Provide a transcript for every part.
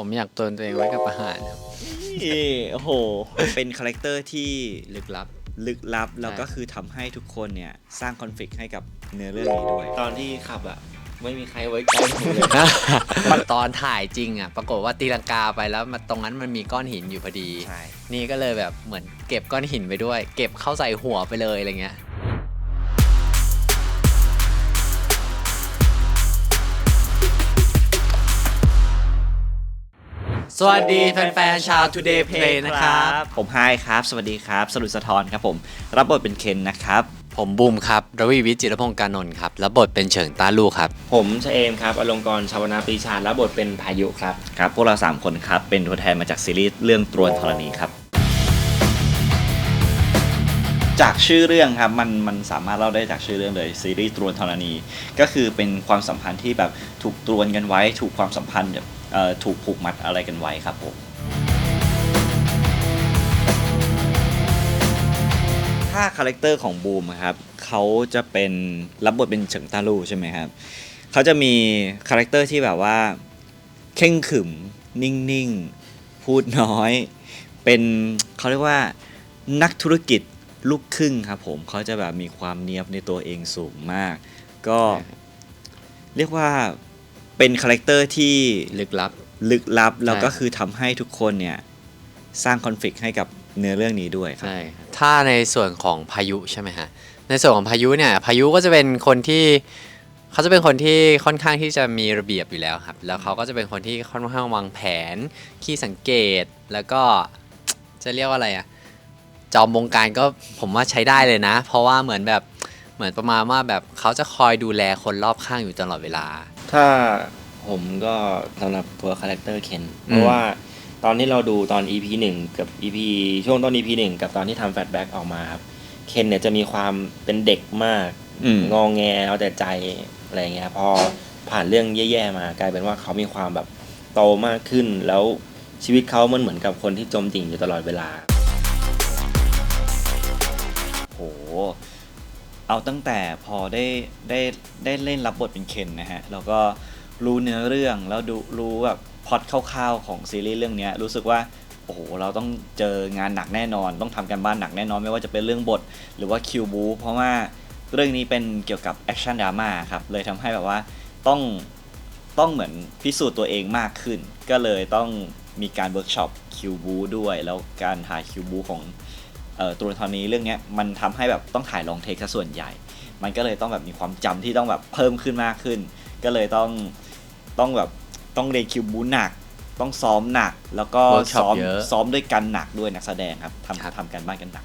ผมอยากตัวตัวเองไว้กับอาหารครับ นี่โอ้โห เป็นคาแรคเตอร์ที่ลึกลับ ลึกลับ แล้วก็ใช่คือทำให้ทุกคนเนี่ย สร้างคอนฟ lict ให้กับเนื้อเรื่องนี้ด้วย ตอนที่ขับอะ ไม่มีใครไว้ใจผมเลย ตอนถ่ายจริงอะ ปรากฏว่าตีลังกาไปแล้วมันตรงนั้นมันมีก้อนหินอยู่พอดี ใช่ นี่ก็เลยแบบเหมือนเก็บก้อนหินไปด้วย เก็บเข้าใส่หัวไปเลยอะไรเงี้ย สวัสดีแฟนๆชาว Today Play นะครับ ผมไฮครับ สวัสดีครับ สรุปสะทอนครับผม รับบทเป็นเคนนะครับ ผมบูมครับรวีวิทย์จิรพงศ์กานนท์ครับแล้วบทเป็นเฉิงต้าลูกครับ ผมชเอมครับ อลงกรณ์ชาวนาปรีชาและบทเป็นพายุครับ ครับ พวกเรา 3 คนครับ เป็นตัวแทนมาจากซีรีส์เรื่องตรวนธรณีครับ จากชื่อเรื่องครับมันมันสามารถเล่าได้จากชื่อเรื่องเลยซีรีส์ตรวนธรณี ก็คือเป็นความสัมพันธ์ที่แบบถูกตรวนกันไว้ ถูกความสัมพันธ์แบบเอ่อ ถูกผูกมัดอะไรกันไว้ครับผมถ้าคาแรคเตอร์ของบูมครับเขาจะเป็นรับบทเป็นเฉิงต้าลู่ใช่ไหมครับเขาจะมีคาแรคเตอร์ที่แบบว่าเข่งขึมนิ่งๆ พูดน้อย เป็นเขาเรียกว่านักธุรกิจลูกครึ่งครับผมเขาจะแบบมีความเนียบในตัวเองสูงมาก ก็เรียกว่า เป็นคาแรคเตอร์ที่ลึกลับ ลึกลับแล้วก็ใช่คือทำให้ทุกคนเนี่ย สร้างคอนฟ lict ให้กับเนื้อเรื่องนี้ด้วยครับใช่ถ้าในส่วนของพายุใช่ไหมฮะในส่วนของพายุเนี่ยพายุก็จะเป็นคนที่เขาจะเป็นคนที่ค่อนข้างที่จะมีระเบียบอยู่แล้วครับ แล้วเขาก็จะเป็นคนที่ค่อนข้างวางแผนขี้สังเกตแล้วก็จะเรียกว่าอะไรอะจอมวงการก็ผมว่าใช้ได้เลยนะ เพราะว่าเหมือนแบบเหมือนประมาณว่าแบบเขาจะคอยดูแลคนรอบข้างอยู่ตลอดเวลา ถ้าผมก็สำหรับตัวคาแรคเตอร์เคนเพราะว่าตอนที่เราดูตอน EP 1กับ EP ช่วงต้น EP 1กับตอนที่ทำแฟลชแบ็กออกมาครับเคนเนี่ยจะมีความเป็นเด็กมากอืม งองแงเอาแต่ใจอะไรเงี้ยพอผ่านเรื่องแย่ๆมากลายเป็นว่าเขามีความแบบโตมากขึ้น แล้วชีวิตเขามันเหมือนกับคนที่จมดิ่งอยู่ตลอดเวลา โห เอาตั้งแต่พอได้ได้ได้เล่นรับบทเป็นเคนนะฮะแล้วก็รู้เนื้อเรื่องแล้วดูรู้แบบพอตคร่าวๆของซีรีส์เรื่องนี้รู้สึกว่าโอ้โหเราต้องเจองานหนักแน่นอน ต้องทำกันบ้านหนักแน่นอนไม่ว่าจะเป็นเรื่องบท หรือว่าคิวบูเพราะว่าเรื่องนี้เป็นเกี่ยวกับแอคชั่นดราม่าครับเลยทำให้แบบว่าต้องต้องเหมือนพิสูจน์ตัวเองมากขึ้น ก็เลยต้องมีการเวิร์กช็อปคิวบูด้วย แล้วการถ่าคิวบูของ ตัวละครนี้เรื่องเนี้ยมันทำให้แบบต้องถ่ายลองเทคซะส่วนใหญ่ มันก็เลยต้องแบบมีความจำที่ต้องแบบเพิ่มขึ้นมากขึ้น ก็เลยต้องต้องแบบต้องเรียนคิวบูหนัก ต้องซ้อมหนัก แล้วก็ Workshop ซ้อมเยอะซ้อมด้วยกันหนักด้วยนักแสดงครับครับทำทำกันบ้านกันหนัก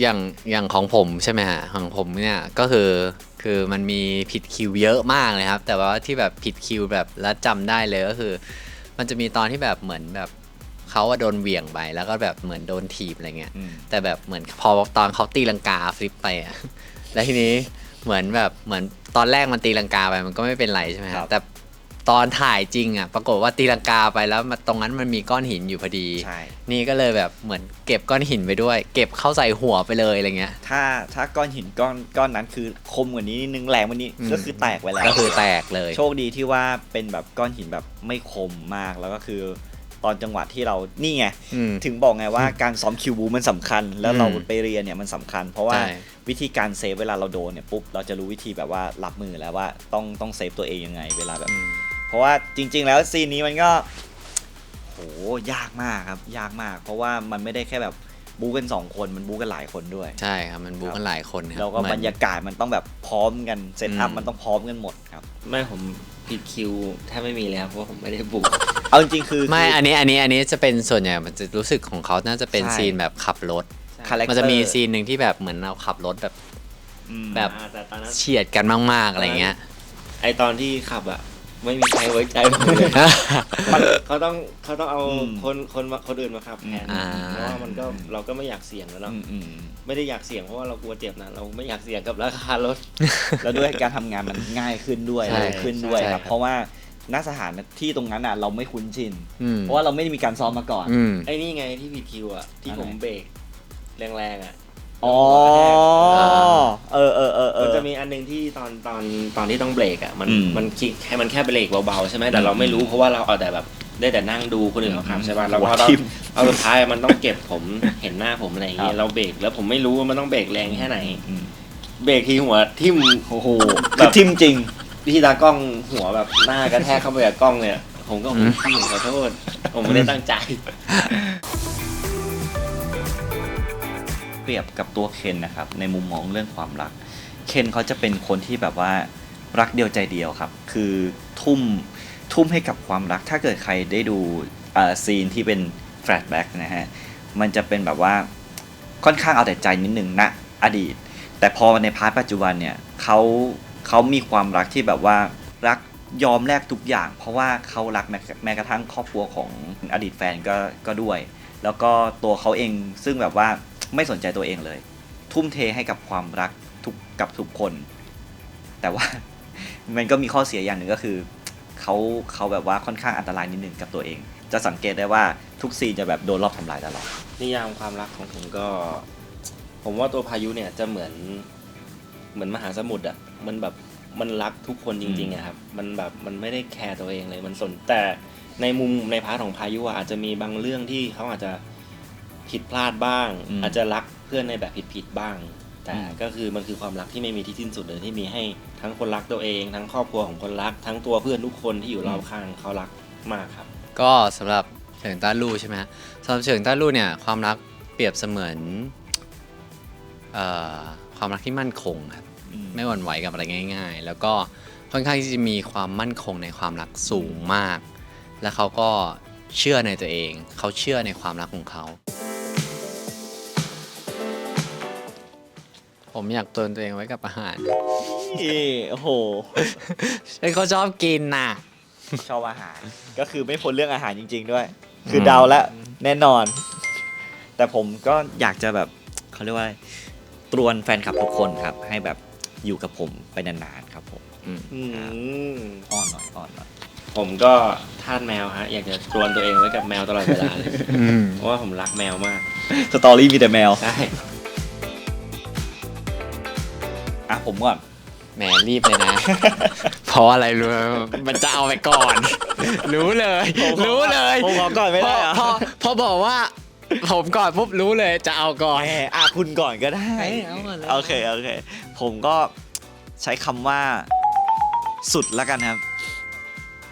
อย่างอย่างของผมใช่ไหมฮะของผมเนี่ยก็คือคือมันมีผิดคิวเยอะมากเลยครับ แต่ว่าที่แบบผิดคิวแบบแล้วจำได้เลยก็คือ มันจะมีตอนที่แบบเหมือนแบบ เขาอะโดนเหวี่ยงไปแล้วก็แบบเหมือนโดนถีบอะไรเงี้ยอืมแต่แบบเหมือนพอตอนเขาตีลังกาฟลิปไปอะแล้วทีนี้เหมือนแบบเหมือนตอนแรกมันตีลังกาไปมันก็ไม่เป็นไรใช่ไหมคครัรับบแต่ตอนถ่ายจริงอะปรากฏว่าตีลังกาไปแล้วมันตรงนั้นมันมีก้อนหินอยู่พอดี ใช่ นี่ก็เลยแบบเหมือนเก็บก้อนหินไปด้วย เก็บเข้าใส่หัวไปเลยอะไรเงี้ย ถ้าถ้าก้อนหินก้อนก้อนนั้นคือคมกว่านี้นิดนึงแรงกว่านี้อืมก็คือแตกไปแล้ว ก็คือแตกเลย โชคดีที่ว่าเป็นแบบก้อนหินแบบไม่คมมากแล้วก็คือ ตอนจังหวะที่เรานี่ไงอืมถึงบอกไงว่าการซ้อมคิวบูมันสำคัญ แล้วเราอืมไปเรียนเนี่ยมันสำคัญ เพราะว่าใช่วิธีการเซฟเวลาเราโดนเนี่ยปุ๊บเราจะรู้วิธีแบบว่ารับมือแล้วว่าต้องต้องเซฟตัวเองยังไงเวลาแบบอืมเพราะว่าจริง ๆ แล้วซีนนี้มันก็โหยากมากครับ ยากมาก เพราะว่ามันไม่ได้แค่แบบบู๊กันสองคนมันบู๊กันหลายคนด้วย ใช่ครับมันบู๊กันหลายคนครับแล้วก็เหมือนบรรยากาศมันต้องแบบพร้อมกันเซตอัพอืมมันต้องพร้อมกันหมดครับ ไม่ผมผิดคิวแทบไม่มีเลยครับเพราะว่าผมไม่ได้บุก เอาจริงๆคือไม่คืออันนี้อันนี้อันนี้จะเป็นส่วนใหญ่มันจะรู้สึกของเขาน่าจะเป็นใช่ ซีนแบบขับรถ คาแรคเตอร์มันจะมีซีนหนึ่งที่แบบเหมือนเราขับรถแบบอืมแบบแต่ตอนนั้นเฉียดกันมากๆอะไรเงี้ย ไอตอนที่ขับอะไม่มีใครไว้ใจผมเลย มันเขาต้องเขาต้องเอาอืมคนคนมาคนอื่นมาขับแทนอ่า เพราะว่ามันก็เราก็ไม่อยากเสี่ยงแล้วเนาะอืมอืมไม่ได้อยากเสี่ยงเพราะว่าเรากลัวเจ็บนะเราไม่อยากเสี่ยงกับราคารถแล้วด้วยการทำงานมันง่ายขึ้นด้วยใช่เร็วขึ้นด้วยใช่คครัรับบ เพราะว่า ณสถานที่ตรงนั้นอะเราไม่คุ้นชิน อืม เพราะว่าเราไม่ได้มีการซ้อมมาก่อน อืม ไอ้นี่ไงที่ผิดคิวอะ ที่อะไรผมเบรกแรงๆอะอ๋ออ่าเออเออเออเอมันอ จะมีอันหนึงที่ตอนตอนตอนที่ต้องเบรกอะมันอืมมันคิดให้มันแค่เบรกเบาๆใช่ไหมแต่เราอืมไม่รู้เพราะว่าเราเอาแต่แบบได้แต่นั่งดูคนอื่นเขาขับใช่ป่ะแล้วหัพวอเราทิ่มเอาสุดท้ายมันต้องเก็บผมเห็นหน้าผมอะไรอย่างเงี้ครัยบ เราเบรกแล้วผมไม่รู้ว่ามันต้องเบรกแรงแค่ไหน อืมเบรกทีหัวทิ่มโอ้โหแบบทิมจริง พี่ตากล้องหัวแบบหน้ากระแทกเข้าไปกับกล้องเนี่ย ผมก็อืมพี่ขอโทษ ผมไม่ได้ตั้งใจ เปรียบกับตัวเคนนะครับ ในมุมมองเรื่องความรัก เคนเขาจะเป็นคนที่แบบว่ารักเดียวใจเดียวครับ คือทุ่มทุ่มให้กับความรัก ถ้าเกิดใครได้ดูเอ่อซีนที่เป็นแฟลชแบ็กนะฮะ มันจะเป็นแบบว่าค่อนข้างเอาแต่ใจนิดนึงณอดีต แต่พอในพาร์ทปัจจุบันเนี่ยเขา เขามีความรักที่แบบว่ารักยอมแลกทุกอย่าง เพราะว่าเขารักแม้แม้กระทั่งครอบครัวของอดีตแฟนก็ก็ด้วย แล้วก็ตัวเขาเองซึ่งแบบว่าไม่สนใจตัวเองเลย ทุ่มเทให้กับความรักทุกกับทุกคน แต่ว่ามันก็มีข้อเสียอย่างหนึ่งก็คือเขาเขาแบบว่าค่อนข้างอันตรายนิดนึงกับตัวเอง จะสังเกตได้ว่าทุกซีนจะแบบโดนรอบทำลายตลอดนิยามความรักของผมก็ ผมว่าตัวพายุเนี่ยจะเหมือน เหมือนมหาสมุทรอะมันแบบมันรักทุกคนจริงๆอะครับ มันแบบมันไม่ได้แคร์ตัวเองเลย มันสนแต่ในมุมในพาร์ทของพายุอะอาจจะมีบางเรื่องที่เขาอาจจะผิดพลาดบ้าง อืมอาจจะรักเพื่อนในแบบผิดๆบ้าง แต่อืม ก็คือมันคือความรักที่ไม่มีที่สิ้นสุดเลยที่มีให้ทั้งคนรักตัวเอง ทั้งครอบครัวของคนรัก ทั้งตัวเพื่อนทุกคนที่อยู่รอบข้างเขารักมากครับ ก็สำหรับเฉิงต้าลู่ใช่ไหมฮะสำหรับเฉิงต้าลู่เนี่ยความรักเปรียบเสมือนเอ่อความรักที่มั่นคงครับ ไม่หวั่นไหวกับอะไรง่าย ๆ แล้วก็ค่อนข้างที่จะมีความมั่นคงในความรักสูงมาก และเขาก็เชื่อในตัวเอง เขาเชื่อในความรักของเขา ผมอยากเตือนตัวเองไว้กับอาหารโอ้โห เฮ้ยเขาชอบกินน่ะ ชอบอาหาร ก็คือไม่พ้นเรื่องอาหารจริง ๆ ด้วย คือเดาแล้วแน่นอน แต่ผมก็อยากจะแบบเขาเรียกว่าอะไรตรวนแฟนคลับทุกคนครับ ให้แบบ อยู่กับผมไปนานๆครับผมอืมอ้อนหน่อยอ้อนหน่อย ผมก็ทาสแมวฮะ อยากจะตรวนตัวเองไว้กับแมวตลอดเวลาเลย เพราะว่าผมรักแมวมาก สตอรี่มีแต่แมว ใช่ อะผมก่อน แหมรีบเลยนะ เพราะอะไรรู้ไหมมันจะเอาไปก่อน รู้เลย รู้เลยผมขอก่อนไม่ได้เหรอ พอพอบอกว่า ผมก่อนปุ๊บรู้เลยจะเอาก่อนแหมอะคุณก่อนก็ได้เอ้ยเอาก่อนเลย โอเค โอเค ผมก็ใช้คำว่า สุดแล้วกันครับ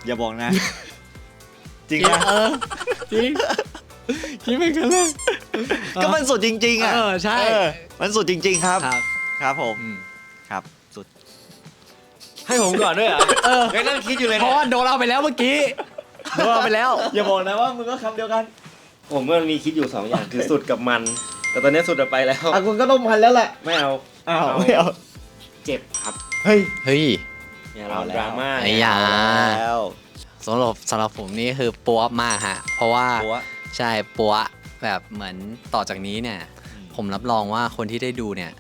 อย่าบอกนะ จริงนะเออจริงคิดเป็นกันเลย ก็มันสุดจริง ๆ อะเออใช่ เออมันสุดจริง ๆ ครับ ครับครับผม อืมครับ สุด ให้ผมก่อนด้วยเหรอเออไม่นั่งคิดอยู่เลยเพนะราะว่าโดนเอาไปแล้วเมื่อกี้โดนเอาไปแล้ว อย่าบอกนะว่ามึงก็คำเดียวกัน ผมก็มีคิดอยู่สองอย่างคือสุดกับมัน แต่ตอนนี้สุดอะไปแล้ว อะคุณก็ต้องพันแล้วแหละไม่เอาอ้าวไม่เอาเจ็บครับเฮ้ยเฮ้ย อย่าเราเอาแล้วดราม่าไอ้ยา แล้วสำหรับสำหรับผมนี่คือปัวมากฮะ เพราะว่าปัว ใช่ปัวแบบเหมือนต่อจากนี้เนี่ย ผมรับรองว่าคนที่ได้ดูเนี่ย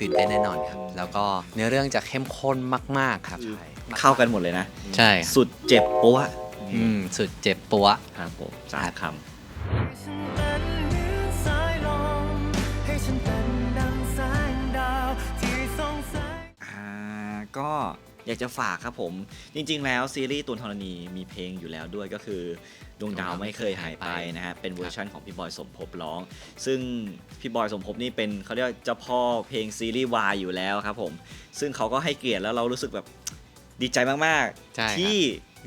ตื่นเต้นแน่นอนครับ แล้วก็เนื้อเรื่องจะเข้มข้นมาก ๆ ครับเข้ากันหมดเลยนะ ใช่ครับสุดเจ็บปัวอืมสุดเจ็บปัว ครับผมสามคฉั ก็อยากจะฝากครับผม จริง ๆ แล้วซีรีส์ตูนธรณีมีเพลงอยู่แล้วด้วยก็คือดวงดาวไม่เคยหายไปนะฮะเป็นเวอร์ชันของพี่บอยสมภพร้อง ซึ่งพี่บอยสมภพนี่เป็นเขาเรียกว่าเจ้าพ่อเพลงซีรีส์วายอยู่แล้วครับผม ซึ่งเขาก็ให้เกียรติแล้วเรารู้สึกแบบดีใจมากใช่ครับๆที่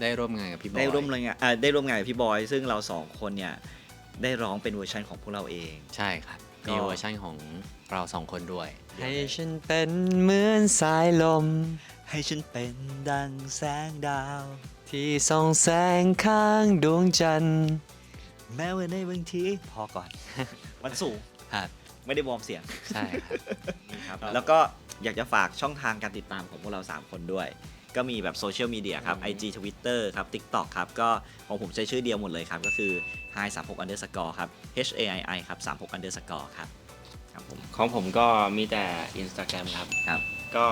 ได้ร่วมงานกับพี่บอยได้ร่วมงานอ่าได้ร่วมงานกับพี่บอย ซึ่งเราสองคนเนี่ยได้ร้องเป็นเวอร์ชันของพวกเราเอง ใช่ครับก็มีเวอร์ชันของเราสองคนด้วย ให้ฉันเป็นเหมือนสายลม ให้ฉันเป็นดังแสงดาว ที่ส่องแสงข้างดวงจันทร์แม้ว่าในบางทีพอก่อน มันสูงครับไม่ได้วอร์มเสียงใช่ครับแล้วก็อยากจะฝากช่องทางการติดตามของพวกเรา 3 คนด้วย ก็มีแบบโซเชียลมีเดียครับ IG Twitter ครับ TikTok ครับ ก็ของผมใช้ชื่อเดียวหมดเลยครับ ก็คือ hi 3 6 underscore ครับ h a i i ครับ 3 6 underscore ครับ ครับผมของผมก็มีแต่ Instagram ครับ ครับ ก็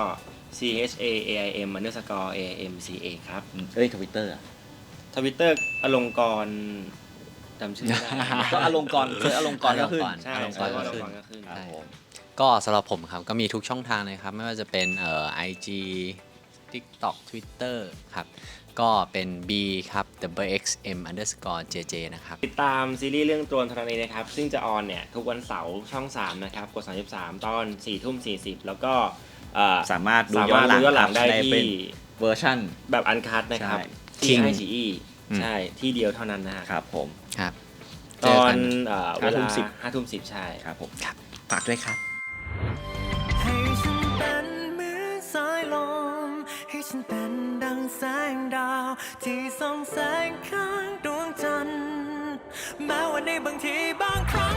C H A A I M underscore A M C A ครับอืมเอ้ยทวิตเตอร์ทวิตเตอร์อลงกรณ์จำชื่อไม่ได้ ก็อลงกรณ์เคยอลงกรณ์ก็ขึ้นใช่อลงกใช่รณ์ว่าก็อลงขึ้นกรณ์ก็ขึ้น ครับผมก็สำหรับผมครับก็มีทุกช่องทางเลยครับ ไม่ว่าจะเป็นเอ่อ IG TikTok Twitter ครับ ก็เป็น B ครับ double X M underscore JJ นะครับ ติดตามซีรีส์เรื่องโดรนธรณีนะครับ ซึ่งจะออนเนี่ย ทุกวันเสาร์ช่อง 3 นะครับกด33 ตอน4ทุ่ม40 แล้วก็เอ่อสามารถดูสาย้อมารนถหลัดูงย้อนหลังครับได้ในที่เป็นเวอร์ชั่น แบบอันคัดนะครับ ใช่ที่ King ไอซีอีอืม ใช่ที่เดียวเท่านั้นนะฮะครับผม ครับ ตเจออกัน นเอ่อเวห้าทุ่ลามสิบ ห้าทุ่มสิบใช่ ครับผมฝากด้วยครับ ให้ฉันเป็นเหมือนสายลม ให้ฉันเป็นดังแสงดาว ที่ส่องแสงข้างดวงจันทร์แม้ว่าในบางทีบางครั้ง